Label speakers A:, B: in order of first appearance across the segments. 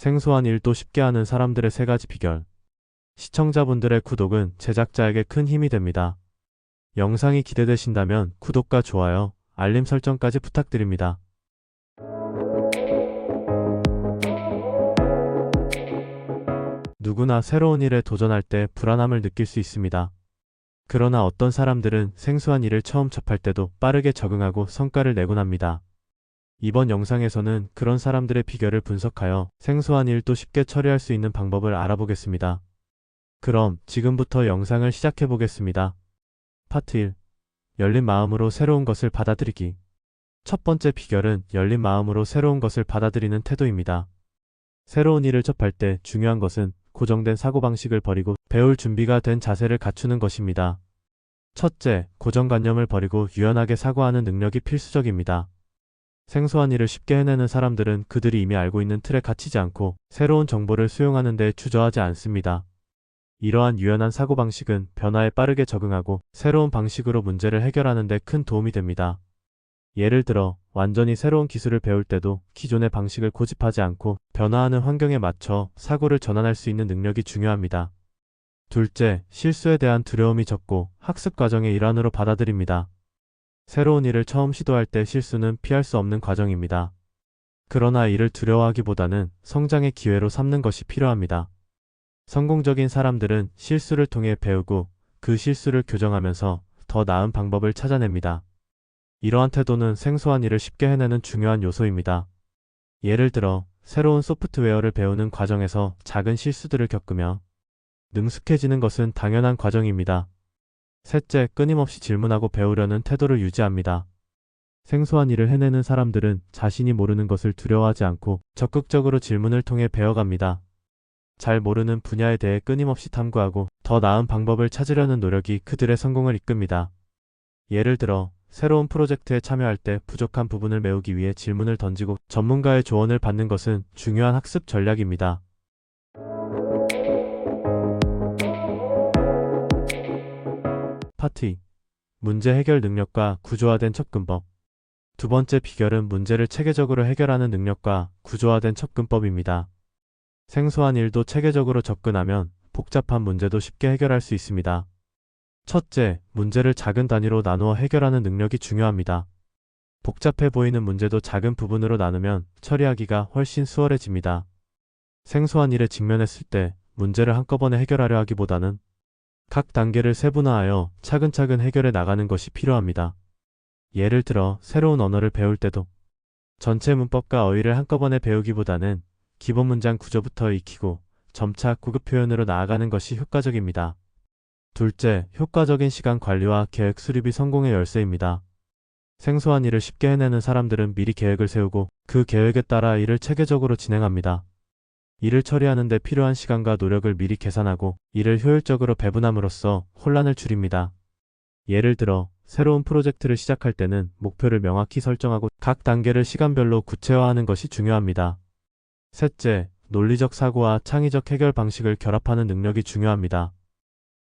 A: 생소한 일도 쉽게 하는 사람들의 세 가지 비결. 시청자분들의 구독은 제작자에게 큰 힘이 됩니다. 영상이 기대되신다면 구독과 좋아요, 알림 설정까지 부탁드립니다. 누구나 새로운 일에 도전할 때 불안함을 느낄 수 있습니다. 그러나 어떤 사람들은 생소한 일을 처음 접할 때도 빠르게 적응하고 성과를 내곤 합니다. 이번 영상에서는 그런 사람들의 비결을 분석하여 생소한 일도 쉽게 처리할 수 있는 방법을 알아보겠습니다. 그럼 지금부터 영상을 시작해 보겠습니다. 파트 1. 열린 마음으로 새로운 것을 받아들이기. 첫 번째 비결은 열린 마음으로 새로운 것을 받아들이는 태도입니다. 새로운 일을 접할 때 중요한 것은 고정된 사고방식을 버리고 배울 준비가 된 자세를 갖추는 것입니다. 첫째, 고정관념을 버리고 유연하게 사고하는 능력이 필수적입니다. 생소한 일을 쉽게 해내는 사람들은 그들이 이미 알고 있는 틀에 갇히지 않고 새로운 정보를 수용하는 데 주저하지 않습니다. 이러한 유연한 사고방식은 변화에 빠르게 적응하고 새로운 방식으로 문제를 해결하는 데 큰 도움이 됩니다. 예를 들어 완전히 새로운 기술을 배울 때도 기존의 방식을 고집하지 않고 변화하는 환경에 맞춰 사고를 전환할 수 있는 능력이 중요합니다. 둘째, 실수에 대한 두려움이 적고 학습 과정의 일환으로 받아들입니다. 새로운 일을 처음 시도할 때 실수는 피할 수 없는 과정입니다. 그러나 이를 두려워하기보다는 성장의 기회로 삼는 것이 필요합니다. 성공적인 사람들은 실수를 통해 배우고 그 실수를 교정하면서 더 나은 방법을 찾아냅니다. 이러한 태도는 생소한 일을 쉽게 해내는 중요한 요소입니다. 예를 들어 새로운 소프트웨어를 배우는 과정에서 작은 실수들을 겪으며 능숙해지는 것은 당연한 과정입니다. 셋째, 끊임없이 질문하고 배우려는 태도를 유지합니다. 생소한 일을 해내는 사람들은 자신이 모르는 것을 두려워하지 않고 적극적으로 질문을 통해 배워갑니다. 잘 모르는 분야에 대해 끊임없이 탐구하고 더 나은 방법을 찾으려는 노력이 그들의 성공을 이끕니다. 예를 들어 새로운 프로젝트에 참여할 때 부족한 부분을 메우기 위해 질문을 던지고 전문가의 조언을 받는 것은 중요한 학습 전략입니다. 2. 문제 해결 능력과 구조화된 접근법. 두 번째 비결은 문제를 체계적으로 해결하는 능력과 구조화된 접근법입니다. 생소한 일도 체계적으로 접근하면 복잡한 문제도 쉽게 해결할 수 있습니다. 첫째, 문제를 작은 단위로 나누어 해결하는 능력이 중요합니다. 복잡해 보이는 문제도 작은 부분으로 나누면 처리하기가 훨씬 수월해집니다. 생소한 일에 직면했을 때 문제를 한꺼번에 해결하려 하기보다는 각 단계를 세분화하여 차근차근 해결해 나가는 것이 필요합니다. 예를 들어 새로운 언어를 배울 때도 전체 문법과 어휘를 한꺼번에 배우기보다는 기본 문장 구조부터 익히고 점차 구급 표현으로 나아가는 것이 효과적입니다. 둘째, 효과적인 시간 관리와 계획 수립이 성공의 열쇠입니다. 생소한 일을 쉽게 해내는 사람들은 미리 계획을 세우고 그 계획에 따라 일을 체계적으로 진행합니다. 일을 처리하는 데 필요한 시간과 노력을 미리 계산하고 이를 효율적으로 배분함으로써 혼란을 줄입니다. 예를 들어 새로운 프로젝트를 시작할 때는 목표를 명확히 설정하고 각 단계를 시간별로 구체화하는 것이 중요합니다. 셋째, 논리적 사고와 창의적 해결 방식을 결합하는 능력이 중요합니다.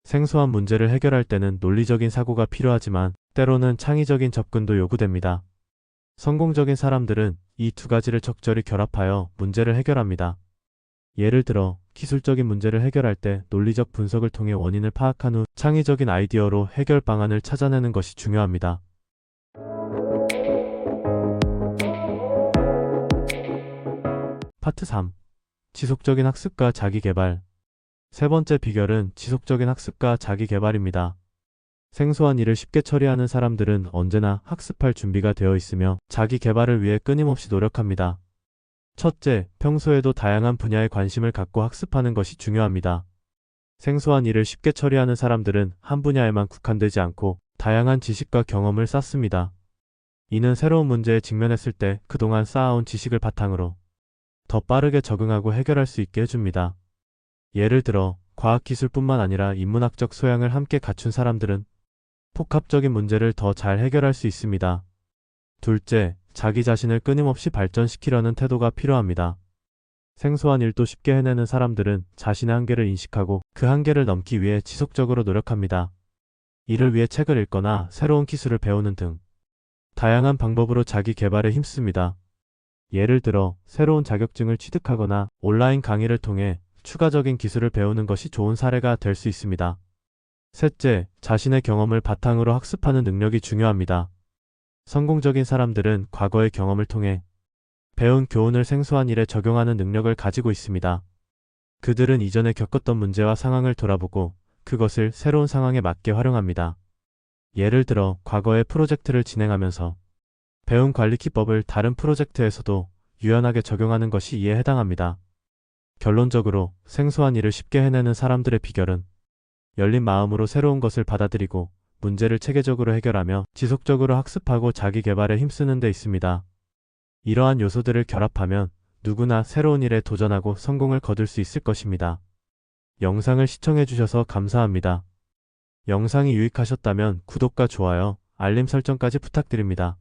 A: 생소한 문제를 해결할 때는 논리적인 사고가 필요하지만 때로는 창의적인 접근도 요구됩니다. 성공적인 사람들은 이 두 가지를 적절히 결합하여 문제를 해결합니다. 예를 들어 기술적인 문제를 해결할 때 논리적 분석을 통해 원인을 파악한 후 창의적인 아이디어로 해결 방안을 찾아내는 것이 중요합니다. 파트 3. 지속적인 학습과 자기 개발. 세 번째 비결은 지속적인 학습과 자기 개발입니다. 생소한 일을 쉽게 처리하는 사람들은 언제나 학습할 준비가 되어 있으며 자기 개발을 위해 끊임없이 노력합니다. 첫째, 평소에도 다양한 분야에 관심을 갖고 학습하는 것이 중요합니다. 생소한 일을 쉽게 처리하는 사람들은 한 분야에만 국한되지 않고 다양한 지식과 경험을 쌓습니다. 이는 새로운 문제에 직면했을 때 그동안 쌓아온 지식을 바탕으로 더 빠르게 적응하고 해결할 수 있게 해줍니다. 예를 들어 과학기술뿐만 아니라 인문학적 소양을 함께 갖춘 사람들은 복합적인 문제를 더 잘 해결할 수 있습니다. 둘째, 자기 자신을 끊임없이 발전시키려는 태도가 필요합니다. 생소한 일도 쉽게 해내는 사람들은 자신의 한계를 인식하고 그 한계를 넘기 위해 지속적으로 노력합니다. 이를 위해 책을 읽거나 새로운 기술을 배우는 등 다양한 방법으로 자기 개발에 힘씁니다. 예를 들어 새로운 자격증을 취득하거나 온라인 강의를 통해 추가적인 기술을 배우는 것이 좋은 사례가 될 수 있습니다. 셋째, 자신의 경험을 바탕으로 학습하는 능력이 중요합니다. 성공적인 사람들은 과거의 경험을 통해 배운 교훈을 생소한 일에 적용하는 능력을 가지고 있습니다. 그들은 이전에 겪었던 문제와 상황을 돌아보고 그것을 새로운 상황에 맞게 활용합니다. 예를 들어 과거의 프로젝트를 진행하면서 배운 관리 기법을 다른 프로젝트에서도 유연하게 적용하는 것이 이에 해당합니다. 결론적으로 생소한 일을 쉽게 해내는 사람들의 비결은 열린 마음으로 새로운 것을 받아들이고 문제를 체계적으로 해결하며 지속적으로 학습하고 자기 개발에 힘쓰는 데 있습니다. 이러한 요소들을 결합하면 누구나 새로운 일에 도전하고 성공을 거둘 수 있을 것입니다. 영상을 시청해주셔서 감사합니다. 영상이 유익하셨다면 구독과 좋아요, 알림 설정까지 부탁드립니다.